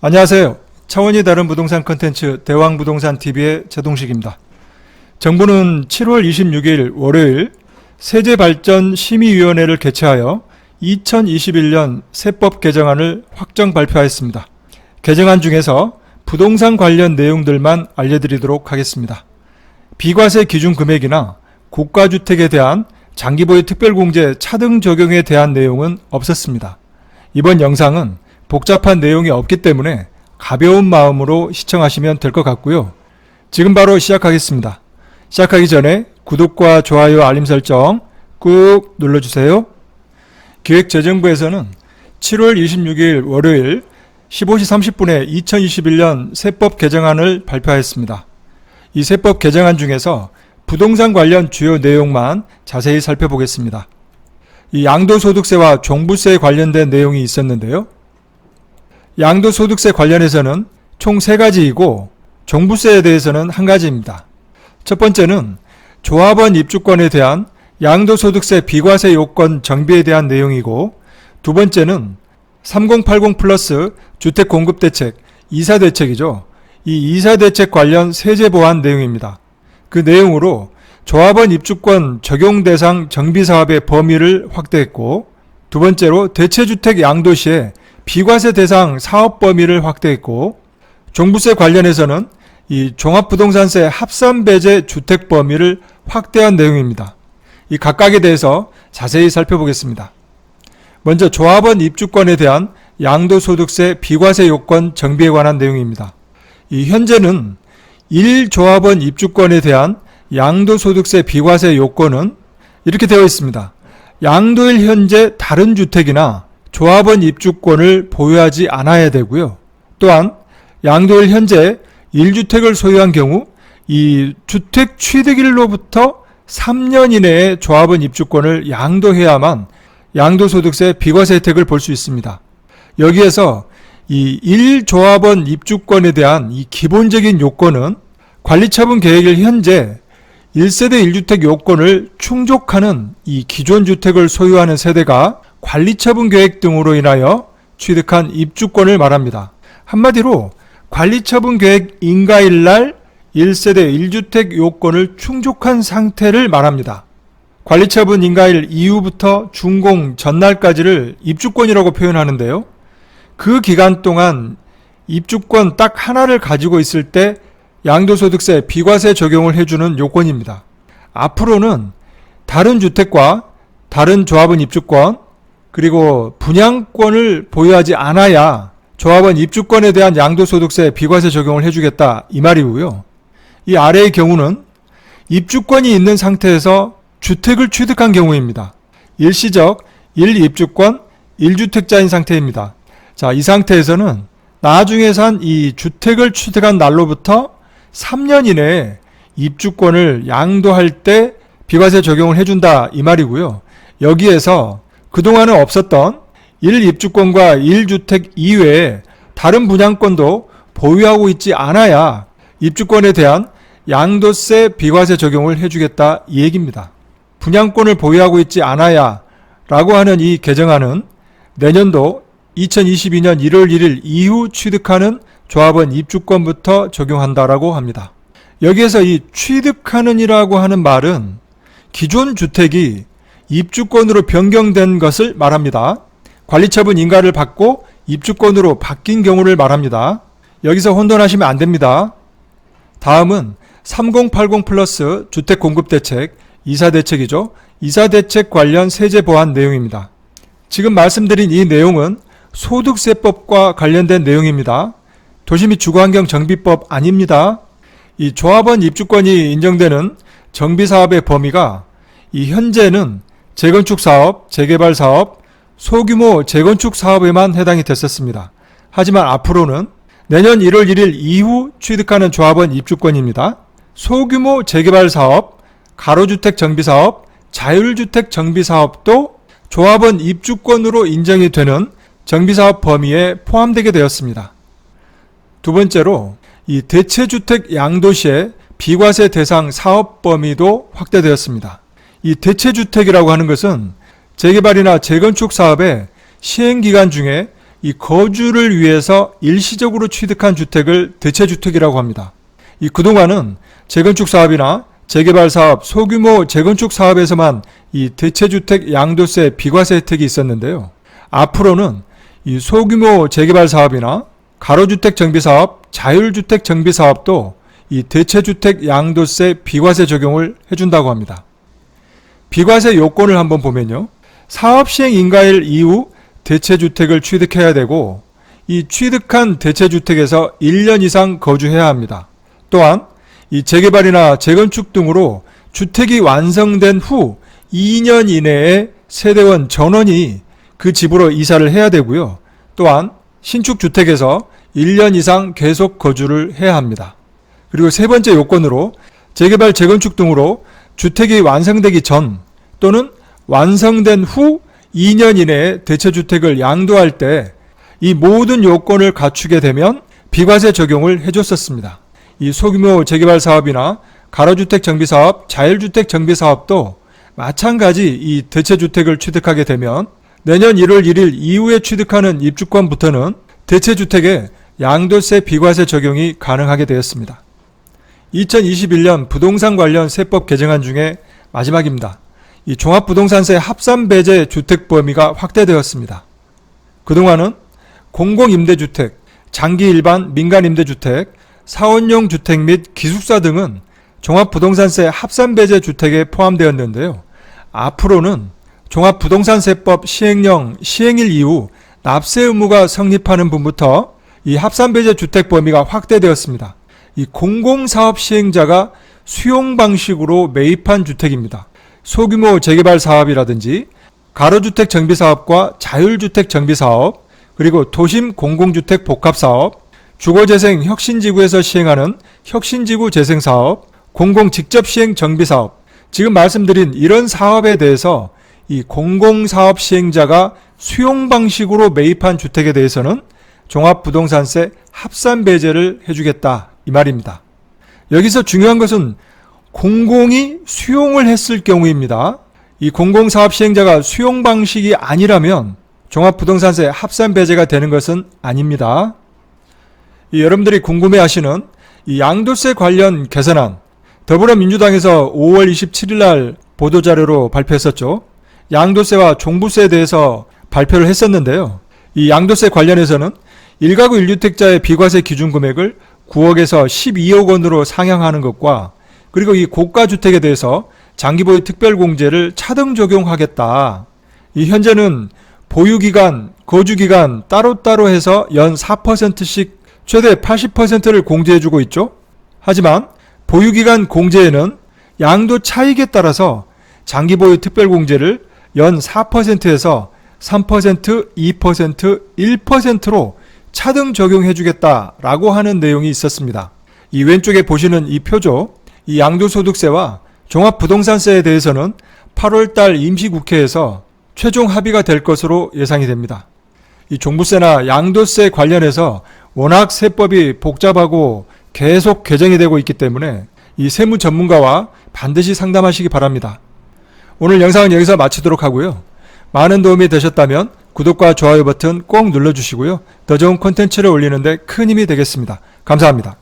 안녕하세요. 차원이 다른 부동산 컨텐츠 대왕부동산TV의 제동식입니다. 정부는 7월 26일 월요일 세제발전심의위원회를 개최하여 2021년 세법 개정안을 확정 발표하였습니다. 개정안 중에서 부동산 관련 내용들만 알려드리도록 하겠습니다. 비과세 기준 금액이나 고가주택에 대한 장기보유 특별공제 차등 적용에 대한 내용은 없었습니다. 이번 영상은 복잡한 내용이 없기 때문에 가벼운 마음으로 시청하시면 될 것 같고요. 지금 바로 시작하겠습니다. 시작하기 전에 구독과 좋아요 알림 설정 꾹 눌러주세요. 기획재정부에서는 7월 26일 월요일 15시 30분에 2021년 세법 개정안을 발표하였습니다. 이 세법 개정안 중에서 부동산 관련 주요 내용만 자세히 살펴보겠습니다. 이 양도소득세와 종부세에 관련된 내용이 있었는데요. 양도소득세 관련해서는 총세 가지이고 종부세에 대해서는 한 가지입니다. 첫 번째는 조합원 입주권에 대한 양도소득세 비과세 요건 정비에 대한 내용이고 두 번째는 3080 플러스 주택공급대책, 이사대책이죠. 이 이사대책 관련 세제 보완 내용입니다. 그 내용으로 조합원 입주권 적용 대상 정비 사업의 범위를 확대했고 두 번째로 대체주택 양도 시에 비과세 대상 사업 범위를 확대했고 종부세 관련해서는 이 종합부동산세 합산 배제 주택 범위를 확대한 내용입니다. 이 각각에 대해서 자세히 살펴보겠습니다. 먼저 조합원 입주권에 대한 양도소득세 비과세 요건 정비에 관한 내용입니다. 이 현재는 1조합원 입주권에 대한 양도소득세 비과세 요건은 이렇게 되어 있습니다. 양도일 현재 다른 주택이나 조합원 입주권을 보유하지 않아야 되고요. 또한 양도일 현재 1주택을 소유한 경우 이 주택 취득일로부터 3년 이내에 조합원 입주권을 양도해야만 양도소득세 비과세 혜택을 볼 수 있습니다. 여기에서 이 1조합원 입주권에 대한 이 기본적인 요건은 관리처분 계획일 현재 1세대 1주택 요건을 충족하는 이 기존 주택을 소유하는 세대가 관리처분 계획 등으로 인하여 취득한 입주권을 말합니다. 한마디로 관리처분 계획 인가일 날 1세대 1주택 요건을 충족한 상태를 말합니다. 관리처분 인가일 이후부터 준공 전날까지를 입주권이라고 표현하는데요. 그 기간 동안 입주권 딱 하나를 가지고 있을 때 양도소득세 비과세 적용을 해주는 요건입니다. 앞으로는 다른 주택과 다른 조합원 입주권 그리고 분양권을 보유하지 않아야 조합원 입주권에 대한 양도소득세 비과세 적용을 해주겠다 이 말이고요. 이 아래의 경우는 입주권이 있는 상태에서 주택을 취득한 경우입니다. 일시적 1입주권 1주택자인 상태입니다. 자, 이 상태에서는 나중에 산 이 주택을 취득한 날로부터 3년 이내에 입주권을 양도할 때 비과세 적용을 해준다 이 말이고요. 여기에서 그동안은 없었던 1입주권과 1주택 이외에 다른 분양권도 보유하고 있지 않아야 입주권에 대한 양도세 비과세 적용을 해주겠다 이 얘기입니다. 분양권을 보유하고 있지 않아야 라고 하는 이 개정안은 내년도 2022년 1월 1일 이후 취득하는 조합원 입주권부터 적용한다라고 합니다. 여기에서 이 취득하는이라고 하는 말은 기존 주택이 입주권으로 변경된 것을 말합니다. 관리처분 인가를 받고 입주권으로 바뀐 경우를 말합니다. 여기서 혼돈하시면 안 됩니다. 다음은 3080 플러스 주택 공급 대책, 이사 대책이죠. 이사 대책 관련 세제 보완 내용입니다. 지금 말씀드린 이 내용은 소득세법과 관련된 내용입니다. 도시 및 주거환경 정비법 아닙니다. 이 조합원 입주권이 인정되는 정비 사업의 범위가 이 현재는 재건축 사업, 재개발 사업, 소규모 재건축 사업에만 해당이 됐었습니다. 하지만 앞으로는 내년 1월 1일 이후 취득하는 조합원 입주권입니다. 소규모 재개발 사업, 가로주택 정비 사업, 자율주택 정비 사업도 조합원 입주권으로 인정이 되는 정비사업 범위에 포함되게 되었습니다. 두 번째로 이 대체주택 양도시의 비과세 대상 사업 범위도 확대되었습니다. 이 대체주택이라고 하는 것은 재개발이나 재건축 사업의 시행 기간 중에 이 거주를 위해서 일시적으로 취득한 주택을 대체주택이라고 합니다. 이 그동안은 재건축 사업이나 재개발 사업, 소규모 재건축 사업에서만 이 대체주택 양도세 비과세 혜택이 있었는데요. 앞으로는 이 소규모 재개발 사업이나 가로주택 정비 사업, 자율주택 정비 사업도 이 대체주택 양도세 비과세 적용을 해준다고 합니다. 비과세 요건을 한번 보면요. 사업 시행 인가일 이후 대체 주택을 취득해야 되고 이 취득한 대체 주택에서 1년 이상 거주해야 합니다. 또한 이 재개발이나 재건축 등으로 주택이 완성된 후 2년 이내에 세대원 전원이 그 집으로 이사를 해야 되고요. 또한 신축 주택에서 1년 이상 계속 거주를 해야 합니다. 그리고 세 번째 요건으로 재개발 재건축 등으로 주택이 완성되기 전 또는 완성된 후 2년 이내에 대체주택을 양도할 때 이 모든 요건을 갖추게 되면 비과세 적용을 해줬었습니다. 이 소규모 재개발 사업이나 가로주택 정비 사업, 자율주택 정비 사업도 마찬가지 이 대체주택을 취득하게 되면 내년 1월 1일 이후에 취득하는 입주권부터는 대체주택에 양도세 비과세 적용이 가능하게 되었습니다. 2021년 부동산 관련 세법 개정안 중에 마지막입니다. 이 종합부동산세 합산 배제 주택 범위가 확대되었습니다. 그동안은 공공임대주택, 장기 일반 민간임대주택, 사원용 주택 및 기숙사 등은 종합부동산세 합산 배제 주택에 포함되었는데요. 앞으로는 종합부동산세법 시행령 시행일 이후 납세 의무가 성립하는 분부터 이 합산 배제 주택 범위가 확대되었습니다. 이 공공사업 시행자가 수용 방식으로 매입한 주택입니다. 소규모 재개발 사업이라든지 가로주택 정비 사업과 자율주택 정비 사업, 그리고 도심 공공주택 복합 사업, 주거재생 혁신지구에서 시행하는 혁신지구 재생 사업, 공공 직접 시행 정비 사업, 지금 말씀드린 이런 사업에 대해서 이 공공사업 시행자가 수용 방식으로 매입한 주택에 대해서는 종합부동산세 합산 배제를 해주겠다 이 말입니다. 여기서 중요한 것은 공공이 수용을 했을 경우입니다. 이 공공사업 시행자가 수용 방식이 아니라면 종합부동산세 합산 배제가 되는 것은 아닙니다. 이 여러분들이 궁금해하시는 이 양도세 관련 개선안 더불어민주당에서 5월 27일 날 보도자료로 발표했었죠. 양도세와 종부세에 대해서 발표를 했었는데요. 이 양도세 관련해서는 1가구 1주택자의 비과세 기준 금액을 9억에서 12억 원으로 상향하는 것과 그리고 이 고가 주택에 대해서 장기보유 특별공제를 차등 적용하겠다. 이 현재는 보유기간, 거주기간 따로따로 해서 연 4%씩 최대 80%를 공제해주고 있죠. 하지만 보유기간 공제에는 양도 차익에 따라서 장기보유 특별공제를 연 4%에서 3%, 2%, 1%로 차등 적용해주겠다라고 하는 내용이 있었습니다. 이 왼쪽에 보시는 이 표죠. 이 양도소득세와 종합부동산세에 대해서는 8월달 임시국회에서 최종 합의가 될 것으로 예상이 됩니다. 이 종부세나 양도세 관련해서 워낙 세법이 복잡하고 계속 개정이 되고 있기 때문에 이 세무 전문가와 반드시 상담하시기 바랍니다. 오늘 영상은 여기서 마치도록 하고요. 많은 도움이 되셨다면 구독과 좋아요 버튼 꼭 눌러주시고요. 더 좋은 콘텐츠를 올리는데 큰 힘이 되겠습니다. 감사합니다.